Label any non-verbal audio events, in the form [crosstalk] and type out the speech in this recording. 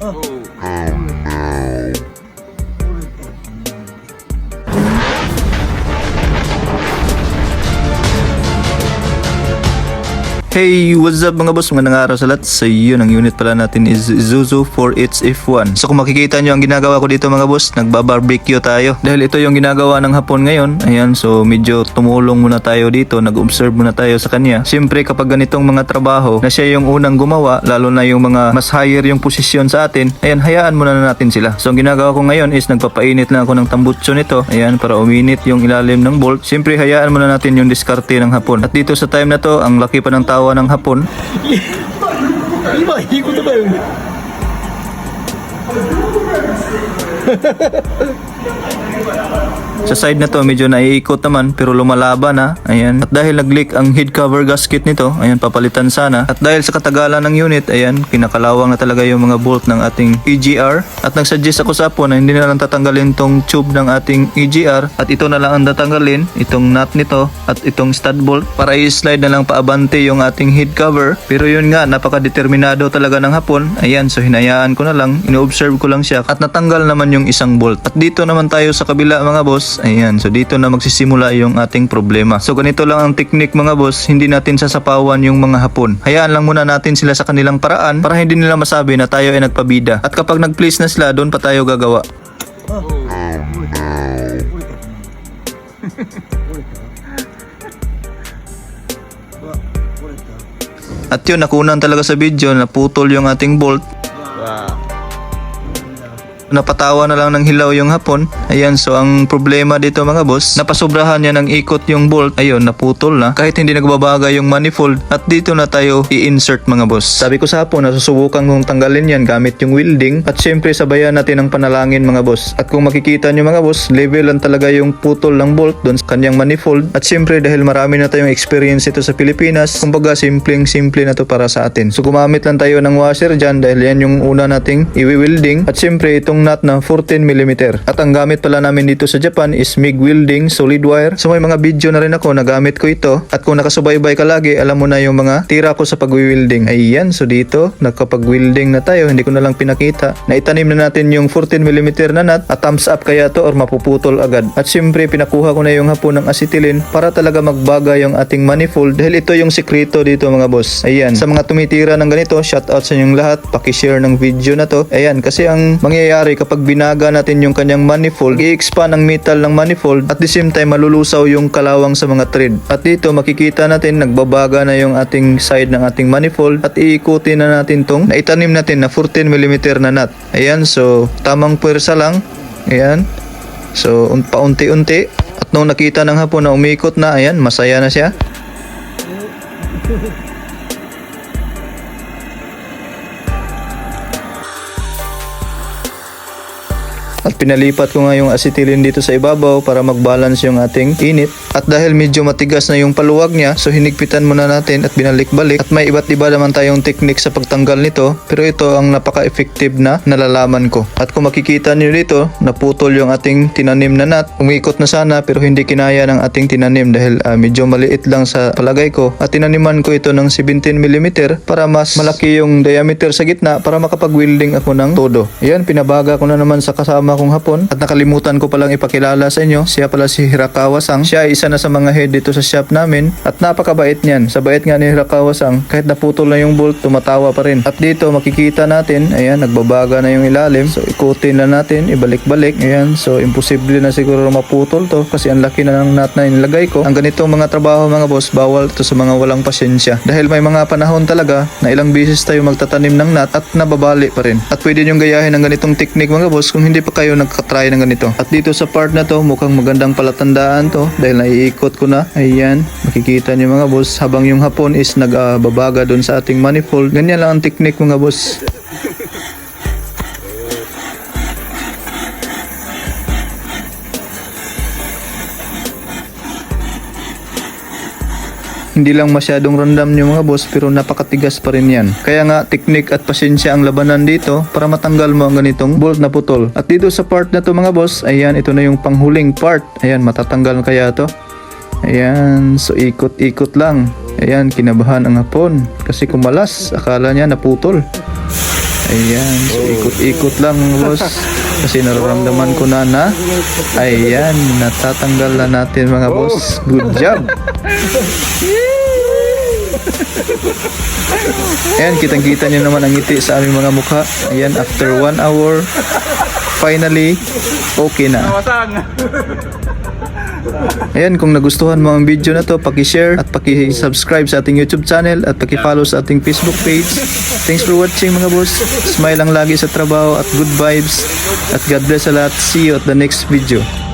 Oh. oh. Hey, what's up mga boss? Magandang araw sa lahat. So yun, ang unit pala natin is Zuzu 4HF1. So kung makikita nyo ang ginagawa ko dito mga boss, nagbabarbecue tayo. Dahil ito yung ginagawa ng hapon ngayon. Ayan, so medyo tumulong muna tayo dito, nag-observe muna tayo sa kanya. Siyempre kapag ganitong mga trabaho na siya yung unang gumawa, lalo na yung mga mas higher yung posisyon sa atin, ayan, hayaan muna na natin sila. So ang ginagawa ko ngayon is nagpapainit lang ako ng tambutso nito. Ayan, para uminit yung ilalim ng bolt. Siyempre hayaan muna natin yung diskarte ng hapon. At dito sa time na to, ang laki pa ng tawa ng hapon. [laughs] Sa side na to medyo naiikot naman pero lumalaban na. Ayan. At dahil nag-leak ang head cover gasket nito, ayan papalitan sana. At dahil sa katagalan ng unit, ayan kinakalawang na talaga yung mga bolt ng ating EGR. At nagsuggest ako sa Apo na hindi na lang tatanggalin tong tube ng ating EGR at ito na lang ang tatanggalin, itong nut nito at itong stud bolt para i-slide na lang paabante yung ating head cover. Pero yun nga, napaka-determinado talaga ng Hapon. Ayan, so hinayaan ko na lang, inoobserve ko lang siya at natanggal naman yung isang bolt. At dito naman tayo sa kabila mga boss. Ayan, so dito na magsisimula yung ating problema. So ganito lang ang technique mga boss, hindi natin sasapawan yung mga hapon. Hayaan lang muna natin sila sa kanilang paraan para hindi nila masabi na tayo ay nagpabida. At kapag nag-place na sila, doon pa tayo gagawa. At yun, nakunan talaga sa video, naputol yung ating bolt. Napatawa na lang ng hilaw yung hapon. Ayan, so ang problema dito mga boss, napasobrahan niya ng ikot yung bolt. Ayun, naputol na. Kahit hindi nagbabaga yung manifold. At dito na tayo i-insert mga boss. Sabi ko sa hapon, nasusubukan kong tanggalin yan gamit yung welding. At syempre, sabayan natin ang panalangin mga boss. At kung makikita nyo mga boss, level lang talaga yung putol ng bolt doon sa kanyang manifold. At syempre, dahil marami na tayong experience ito sa Pilipinas, kumbaga simpleng simple na to para sa atin. So gumamit lang tayo ng washer dyan dahil yan yung una nating i-welding. At syempre, itong nut na 14mm. At ang gamit pala namin dito sa Japan is MIG welding solid wire. So may mga video na rin ako na gamit ko ito. At kung nakasubaybay ka lagi, alam mo na yung mga tira ko sa pag-welding. Ayan, so dito, nakapag-welding na tayo. Hindi ko na lang pinakita. Naitanim na natin yung 14mm na nut at thumbs up kaya to or mapuputol agad. At syempre, pinakuha ko na yung hapon ng acetylene para talaga magbaga yung ating manifold dahil ito yung sikreto dito mga boss. Ayan, sa mga tumitira ng ganito, shout out sa inyong lahat. Paki-share ng video na to. Ayan, kasi ang mangyayari kapag binaga natin yung kanyang manifold, i-expand ang metal ng manifold at the same time malulusaw yung kalawang sa mga thread. At dito makikita natin nagbabaga na yung ating side ng ating manifold at iikutin na natin tong naitanim natin na 14mm na nut. Ayan, so tamang pwersa lang. Ayan. So un- paunti-unti at nung nakita ng hapon na umikot na, ayan, masaya na siya. At pinalipat ko nga yung acetylene dito sa ibabaw para mag-balance yung ating init. At dahil medyo matigas na yung paluwag niya, so hinigpitan muna natin at binalik-balik. At may iba't iba naman tayong technique sa pagtanggal nito. Pero ito ang napaka-effective na nalalaman ko. At kung makikita niyo dito, naputol yung ating tinanim na nut. Umikot na sana pero hindi kinaya ng ating tinanim dahil ah, medyo maliit lang sa palagay ko. At tinaniman ko ito ng 17mm para mas malaki yung diameter sa gitna para makapag-welding ako ng todo. Ayan, pinabaga ko na naman sa kasama kong hapon at nakalimutan ko palang ipakilala sa inyo. Siya pala si Hirakawa Sang. Siya ay isa na sa mga head dito sa shop namin at napakabait niyan. Sa bait nga ni Hirakawa Sang, kahit naputol na yung bolt, tumatawa pa rin. At dito makikita natin, ayan, nagbabaga na yung ilalim. So ikutin na natin, ibalik-balik. Ayan, so imposible na siguro maputol to kasi ang laki na ng nut na inilagay ko. Ang ganitong mga trabaho mga boss, bawal to sa mga walang pasyensya. Dahil may mga panahon talaga na ilang beses tayo magtatanim ng nut at nababali pa rin. At pwede nyo gayahin ng ganitong technique mga boss kung hindi pa kayo nagka-try ng ganito. At dito sa part na to, mukhang magandang palatandaan to dahil naiikot ko na. Ayan, makikita nyo mga boss habang yung hapon is nagbabaga doon sa ating manifold. Ganyan lang ang technique mga boss. Hindi lang masyadong random yung mga boss pero napakatigas pa rin yan. Kaya nga teknik at pasensya ang labanan dito para matanggal mo ang ganitong bolt na putol. At dito sa part na to mga boss, ayan ito na yung panghuling part. Ayan matatanggal kaya to. Ayan, so ikot-ikot lang. Ayan, kinabahan ang hapon kasi kumalas. Akala niya naputol. Ayan, so ikot-ikot lang mga boss. [laughs] Kasi nararamdaman ko na na, ayan, natatanggal na natin mga boss. Good job! [laughs] Ayan, kitang-kita nyo naman ang ngiti sa aming mga mukha. Ayan, after one hour, finally, okay na. Ayan, kung nagustuhan mo ang video na to, paki-share at paki-subscribe sa ating YouTube channel at paki-follow sa ating Facebook page. Thanks for watching mga boss. Smile lang lagi sa trabaho at good vibes. At God bless sa lahat. See you at the next video.